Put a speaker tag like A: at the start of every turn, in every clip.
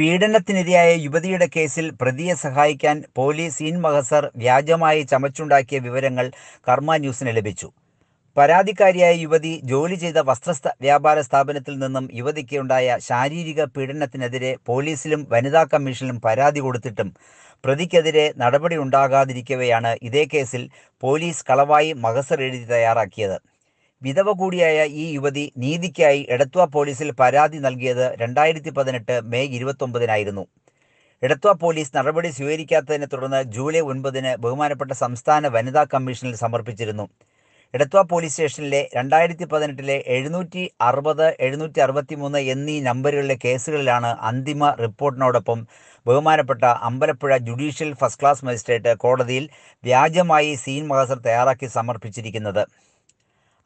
A: പീഡനത്തിനിരയായ യുവതിയുടെ കേസിൽ പ്രതിയെ സഹായിക്കാൻ പോലീസ് ഇൻ മഹസർ വ്യാജമായി ചമച്ചുണ്ടാക്കിയ വിവരങ്ങൾ കർമ്മ ന്യൂസിന് ലഭിച്ചു. പരാതിക്കാരിയായ യുവതി ജോലി ചെയ്ത വസ്ത്രസ്ഥ വ്യാപാര സ്ഥാപനത്തിൽ നിന്നും യുവതിക്ക് ഉണ്ടായ ശാരീരിക പീഡനത്തിനെതിരെ പോലീസിലും വനിതാ കമ്മീഷനിലും പരാതി കൊടുത്തിട്ടും പ്രതിക്കെതിരെ നടപടി ഉണ്ടാകാതിരിക്കവെയാണ് ഇതേ കേസിൽ പോലീസ് കളവായി മഹസർ എഴുതി തയ്യാറാക്കിയത്. വിധവ കൂടിയായ ഈ യുവതി നീതിക്കായി എടത്വ പോലീസിൽ പരാതി നൽകിയത് രണ്ടായിരത്തി പതിനെട്ട് മെയ് ഇരുപത്തൊമ്പതിനായിരുന്നു. എടത്വ പോലീസ് നടപടി സ്വീകരിക്കാത്തതിനെ തുടർന്ന് ജൂലൈ ഒൻപതിന് ബഹുമാനപ്പെട്ട സംസ്ഥാന വനിതാ കമ്മീഷനിൽ സമർപ്പിച്ചിരുന്നു. എടത്വ പോലീസ് സ്റ്റേഷനിലെ രണ്ടായിരത്തി പതിനെട്ടിലെ എഴുന്നൂറ്റി അറുപത് എഴുന്നൂറ്റി അറുപത്തി മൂന്ന് എന്നീ നമ്പറുകളിലെ കേസുകളിലാണ് അന്തിമ റിപ്പോർട്ടിനോടൊപ്പം ബഹുമാനപ്പെട്ട Ambalappuzha judicial first class magistrate കോടതിയിൽ വ്യാജമായി സീൻ മഹസർ തയ്യാറാക്കി സമർപ്പിച്ചിരിക്കുന്നത്.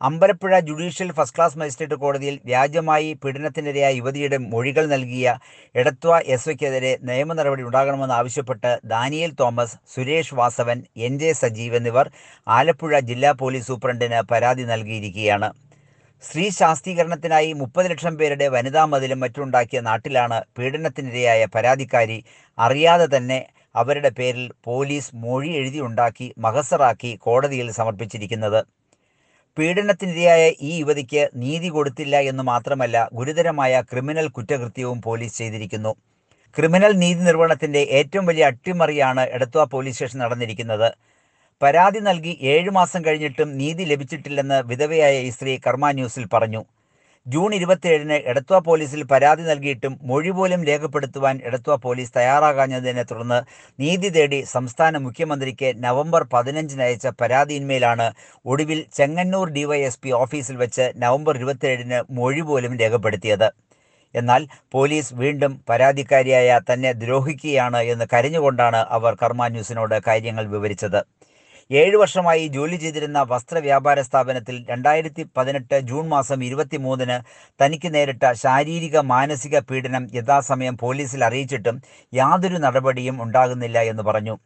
A: Ambalappuzha judicial first class magistrate കോടതിയിൽ വ്യാജമായി പീഡനത്തിനിരയായ യുവതിയുടെ മൊഴികൾ നൽകിയ എടത്വ എസ് വയ്ക്കെതിരെ നിയമ നടപടി ഉണ്ടാകണമെന്ന് ആവശ്യപ്പെട്ട് ദാനിയേൽ തോമസ് സുരേഷ് വാസവൻ എൻ ജെ സജീവ് എന്നിവർ ആലപ്പുഴ ജില്ലാ പോലീസ് സൂപ്രണ്ടിന് പരാതി നൽകിയിരിക്കുകയാണ്. സ്ത്രീ ശാസ്ത്രീകരണത്തിനായി മുപ്പത് ലക്ഷം പേരുടെ വനിതാ മതിലും മറ്റുണ്ടാക്കിയ നാട്ടിലാണ് പീഡനത്തിനിരയായ പരാതിക്കാരി അറിയാതെ തന്നെ അവരുടെ പേരിൽ പോലീസ് മൊഴി എഴുതിയുണ്ടാക്കി മഹസറാക്കി കോടതിയിൽ സമർപ്പിച്ചിരിക്കുന്നത്. പീഡനത്തിനിരയായ ഈ യുവതിക്ക് നീതി കൊടുത്തില്ല എന്ന് മാത്രമല്ല ഗുരുതരമായ ക്രിമിനൽ കുറ്റകൃത്യവും പോലീസ് ചെയ്തിരിക്കുന്നു. ക്രിമിനൽ നീതി നിർവഹണത്തിന്റെ ഏറ്റവും വലിയ അട്ടിമറിയാണ് എടത്വ പോലീസ് സ്റ്റേഷൻ നടന്നിരിക്കുന്നത്. പരാതി നൽകി ഏഴു മാസം കഴിഞ്ഞിട്ടും നീതി ലഭിച്ചിട്ടില്ലെന്ന് വിധവയായ ഈ സ്ത്രീ കർമ്മ ന്യൂസിൽ പറഞ്ഞു. ജൂൺ ഇരുപത്തിയേഴിന് എടത്വ പോലീസിൽ പരാതി നൽകിയിട്ടും മൊഴി പോലും രേഖപ്പെടുത്തുവാൻ എടത്വ പോലീസ് തയ്യാറാകാഞ്ഞതിനെ തുടർന്ന് നീതി തേടി സംസ്ഥാന മുഖ്യമന്ത്രിക്ക് നവംബർ പതിനഞ്ചിന് അയച്ച പരാതിയിന്മേലാണ് ഒടുവിൽ ചെങ്ങന്നൂർ ഡിവൈഎസ്പി ഓഫീസിൽ വെച്ച് നവംബർ ഇരുപത്തിയേഴിന് മൊഴി പോലും രേഖപ്പെടുത്തിയത്. എന്നാൽ പോലീസ് വീണ്ടും പരാതിക്കാരിയായ തന്നെ ദ്രോഹിക്കുകയാണ് എന്ന് കരഞ്ഞുകൊണ്ടാണ് അവർ കർമ്മ ന്യൂസിനോട് കാര്യങ്ങൾ വിവരിച്ചത്. ഏഴു വർഷമായി ജോലി ചെയ്തിരുന്ന വസ്ത്ര വ്യാപാര സ്ഥാപനത്തിൽ രണ്ടായിരത്തി പതിനെട്ട് ജൂൺ മാസം ഇരുപത്തി മൂന്നിന് തനിക്ക് നേരിട്ട ശാരീരിക മാനസിക പീഡനം യഥാസമയം പോലീസിൽ അറിയിച്ചിട്ടും യാതൊരു നടപടിയും ഉണ്ടാകുന്നില്ല എന്ന് പറഞ്ഞു.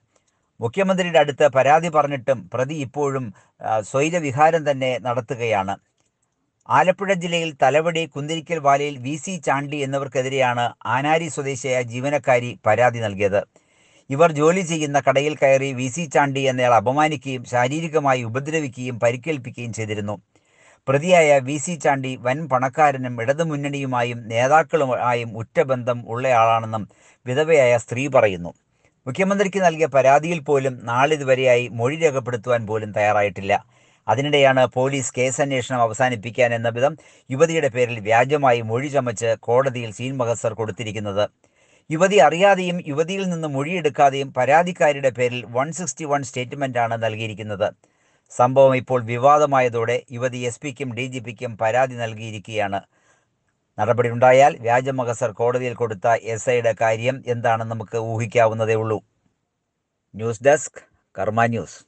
A: മുഖ്യമന്ത്രിയുടെ അടുത്ത് പരാതി പറഞ്ഞിട്ടും പ്രതി ഇപ്പോഴും സ്വൈരവിഹാരം തന്നെ നടത്തുകയാണ്. ആലപ്പുഴ ജില്ലയിൽ തലവടി കുന്തിരിക്കൽ വാലയിൽ വി സി ചാണ്ടി എന്നിവർക്കെതിരെയാണ് ആനാരി സ്വദേശിയായ ജീവനക്കാരി പരാതി നൽകിയത്. ഇവർ ജോലി ചെയ്യുന്ന കടയിൽ കയറി വി സി ചാണ്ടി എന്നയാൾ അപമാനിക്കുകയും ശാരീരികമായി ഉപദ്രവിക്കുകയും പരിക്കേൽപ്പിക്കുകയും ചെയ്തിരുന്നു. പ്രതിയായ വി സി ചാണ്ടി വൻ പണക്കാരനും ഇടതുമുന്നണിയുമായും നേതാക്കളുമായും ഉറ്റബന്ധം ഉള്ളയാളാണെന്നും വിധവയായ സ്ത്രീ പറയുന്നു. മുഖ്യമന്ത്രിക്ക് നൽകിയ പരാതിയിൽ പോലും നാളിതുവരെയായി മൊഴി രേഖപ്പെടുത്തുവാൻ പോലും തയ്യാറായിട്ടില്ല. അതിനിടെയാണ് പോലീസ് കേസ് അന്വേഷണം അവസാനിപ്പിക്കാൻ എന്ന വിധം യുവതിയുടെ പേരിൽ വ്യാജമായി മൊഴി ചമച്ച് കോടതിയിൽ സീൻ മഹസർ കൊടുത്തിരിക്കുന്നത്. യുവതി അറിയാതെയും യുവതിയിൽ നിന്ന് മൊഴിയെടുക്കാതെയും പരാതിക്കാരിയുടെ പേരിൽ വൺ സിക്സ്റ്റി വൺ സ്റ്റേറ്റ്മെന്റാണ് നൽകിയിരിക്കുന്നത്. സംഭവം ഇപ്പോൾ വിവാദമായതോടെ യുവതി എസ് പിക്കും ഡി ജി പിക്കും പരാതി നൽകിയിരിക്കുകയാണ്. നടപടി ഉണ്ടായാൽ വ്യാജമഹസർ കോടതിയിൽ കൊടുത്ത എസ് ഐയുടെ കാര്യം എന്താണെന്ന് നമുക്ക് ഊഹിക്കാവുന്നതേ ഉള്ളൂ ന്യൂസ് ഡെസ്ക് കർമ്മ ന്യൂസ്.